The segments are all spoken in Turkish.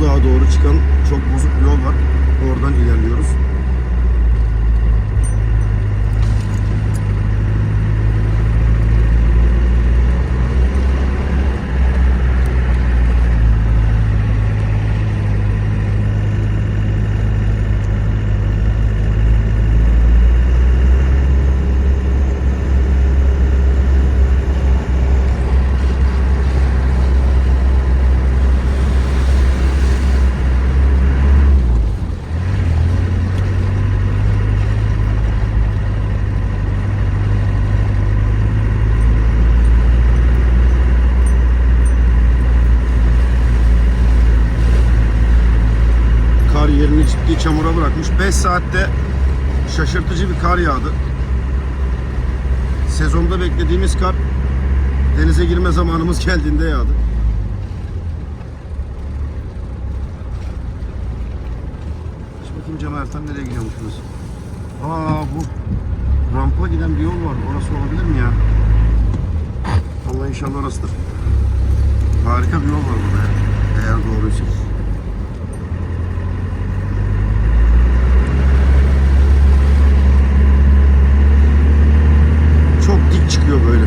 Uludağ'a doğru çıkan çok bozuk bir yol var. Oradan ilerliyoruz. Yerini ciddi çamura bırakmış. 5 saatte şaşırtıcı bir kar yağdı. Sezonda beklediğimiz kar denize girme zamanımız geldiğinde yağdı. Şimdi bakayım Cem Ertan nereye gidiyormuş burası? Aa bu rampa giden bir yol var. Orası olabilir mi ya? Allah inşallah orasıdır. Harika bir yol var burada. Eğer doğruysa. Çok dik çıkıyor böyle.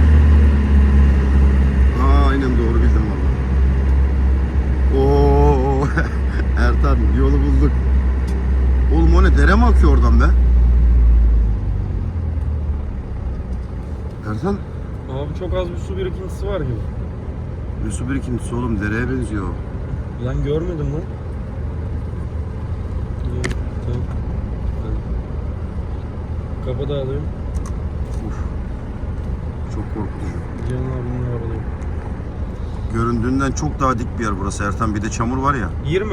Aa, aynen doğru bildim valla. Oo, Ertan yolu bulduk. Oğlum o ne dere mi akıyor oradan be? Ertan Abi çok az bir su birikintisi var gibi. ne su birikintisi oğlum dereye benziyor. Lan görmedim lan. İyi, tamam. Hadi. Kapı da alayım. Uf. Çok korkutucu. Cihan abinin arabayım. Göründüğünden çok daha dik bir yer burası Ertan. Bir de çamur var ya. 20.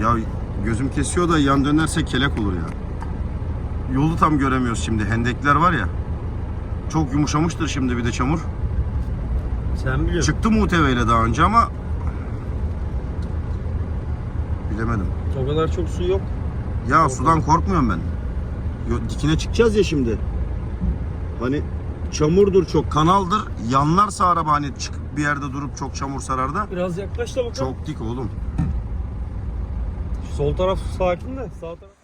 Ya gözüm kesiyor da yan dönerse kelek olur ya. Yolu tam göremiyoruz şimdi. Hendekler var ya. Çok yumuşamıştır şimdi bir de çamur. Sen biliyorsun. Çıktı UTV ile daha önce ama bilemedim. O kadar çok su yok. Ya sudan korkmuyorum ben. Yo, dikine çıkacağız ya şimdi. Hani çamurdur çok, kanaldır. Yanlarsa araba hani çıkıp bir yerde durup çok çamur sarar da. Biraz yaklaş da bakalım. Çok dik oğlum. Sol taraf sakin de sağ taraf.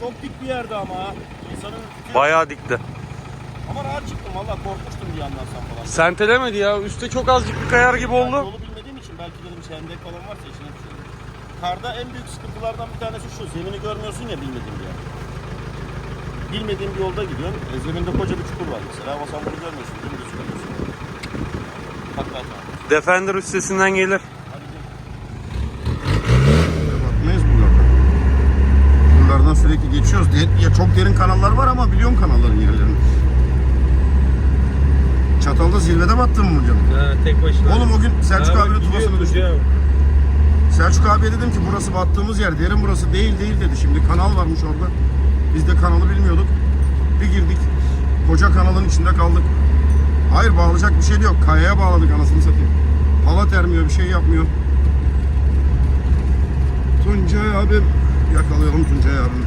Çok dik bir yerde ama. İnsanın Bayağı dikti. ama rahat çıktım valla korkmuştum bir yandan sen falan. Sentelemedi ya. Üste çok azıcık bir kayar gibi Yani oldu. yolu bilmediğim için belki dedim hendek falan varsa içine düşüyorum. Karda en büyük sıkıntılardan bir tanesi şu. Zemini görmüyorsun ya bilmediğin bir yer. Bilmediğin bir yolda gidiyorsun. E, zeminde koca bir çukur var mesela. Ama sen bunu görmüyorsun. Dümdüz atma. Defender üstesinden gelir. Buralardan sürekli geçiyoruz. Ya çok derin kanallar var ama biliyorum kanalların yerlerini. Çatalda zirvede battın mı canım? Ha, tek başına. Oğlum o gün Selçuk Ha, gidiyor tufasını abi. Selçuk abiye dedim ki burası battığımız yer. Derin burası değil değil dedi. Şimdi kanal varmış orada. Biz de kanalı bilmiyorduk. Bir girdik. Koca kanalın içinde kaldık. Hayır bağlayacak bir şey de yok. Kayaya bağladık anasını satayım. Halat ermiyor bir şey yapmıyor. Tuncay abim. Yakalayalım Tuncay abim.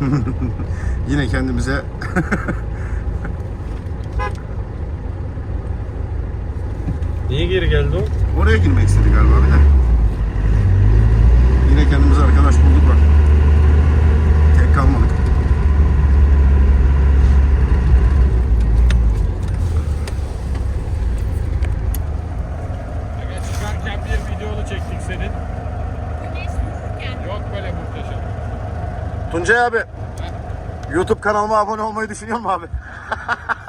Yine kendimize Niye geri geldi o? oraya girmek istedi galiba bir de. Tuncay abi. YouTube kanalıma abone olmayı düşünüyor musun abi?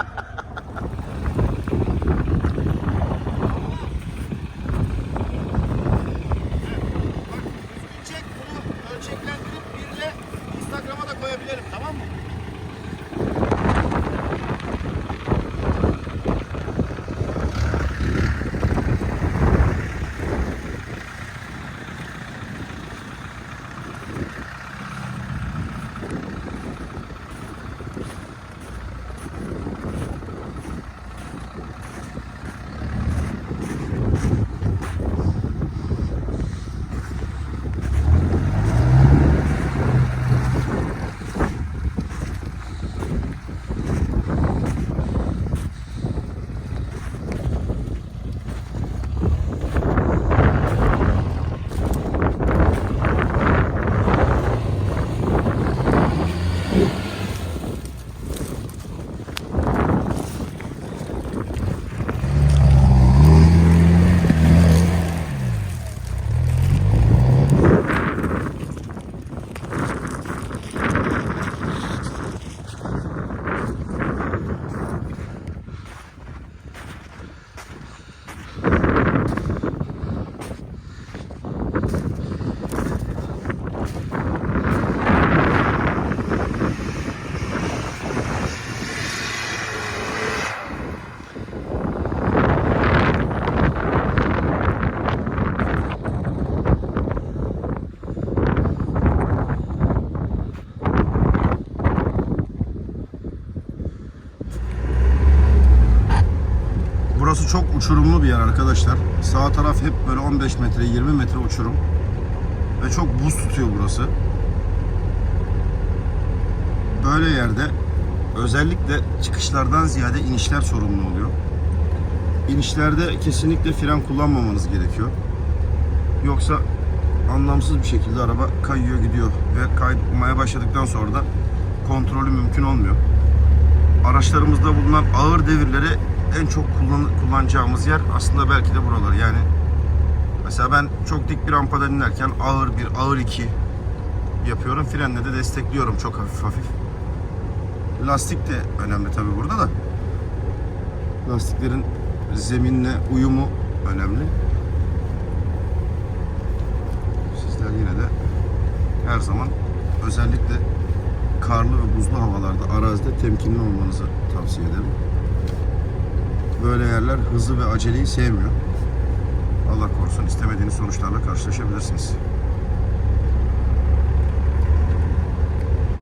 burası çok uçurumlu bir yer arkadaşlar. Sağ taraf hep böyle 15 metre 20 metre uçurum. Ve çok buz tutuyor burası. Böyle yerde özellikle çıkışlardan ziyade inişler sorumlu oluyor. İnişlerde kesinlikle fren kullanmamanız gerekiyor. Yoksa anlamsız bir şekilde araba kayıyor gidiyor ve kaymaya başladıktan sonra da kontrolü mümkün olmuyor. Araçlarımızda bulunan ağır devirleri en çok kullan kullanacağımız yer aslında belki de buralar. Yani mesela ben çok dik bir rampada inerken ağır bir, ağır iki yapıyorum. Frenle de destekliyorum çok hafif hafif. Lastik de önemli tabii burada da. Lastiklerin zeminle uyumu önemli. Sizler yine de her zaman özellikle karlı ve buzlu havalarda arazide temkinli olmanızı tavsiye ederim. Böyle yerler hızı ve aceleyi sevmiyor. Allah korusun istemediğiniz sonuçlarla karşılaşabilirsiniz.